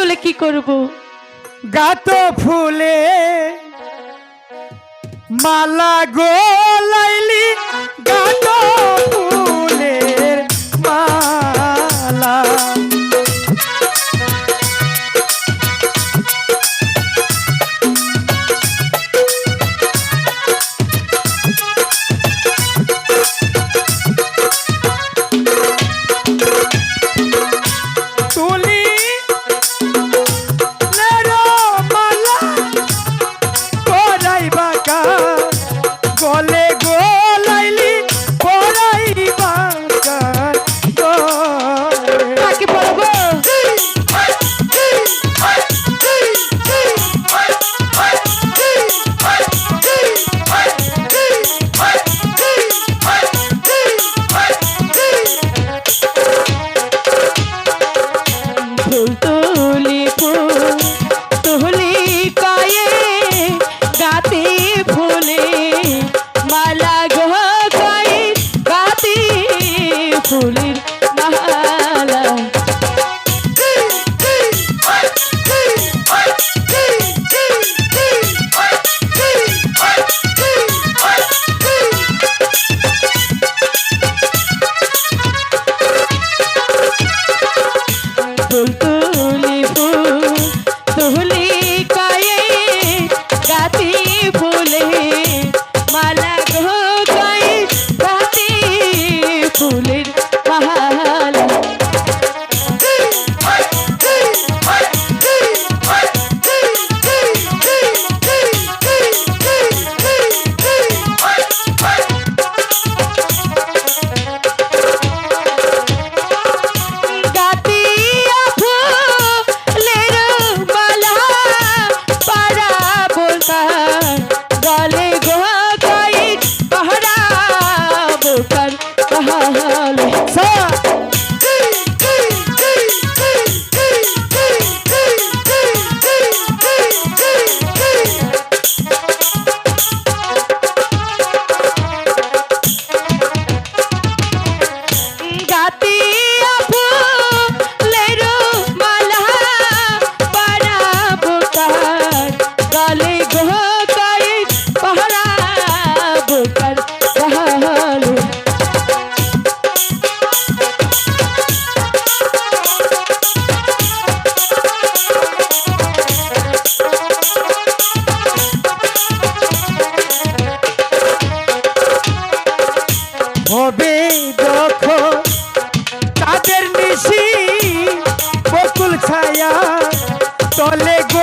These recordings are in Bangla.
তোলে কি করব? গাত ফুলে মালা গোলাইলি গাতো ছায়া তলে গো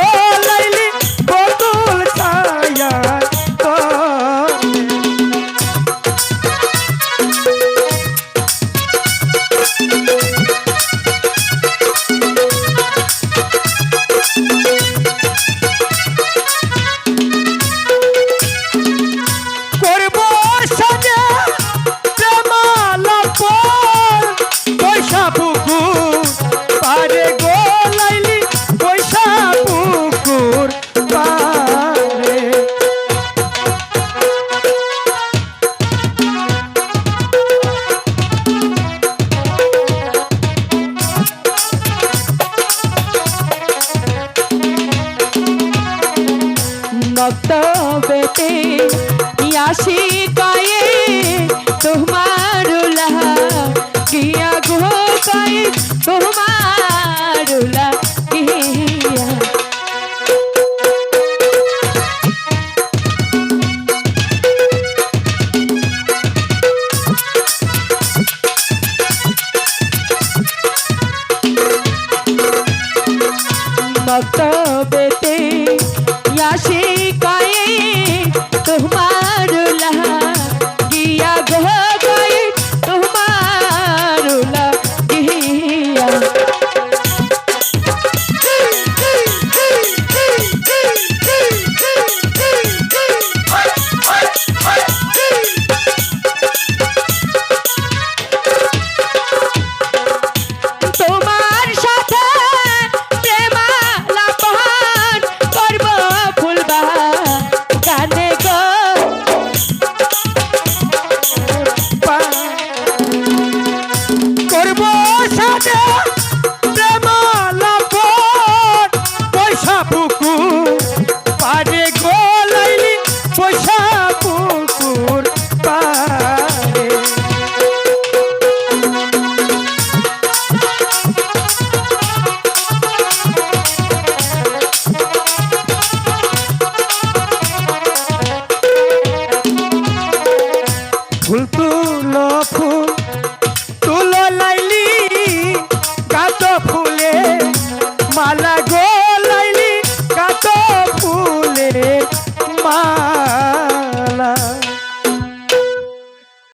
ಭಕ್ತ করবো সাথে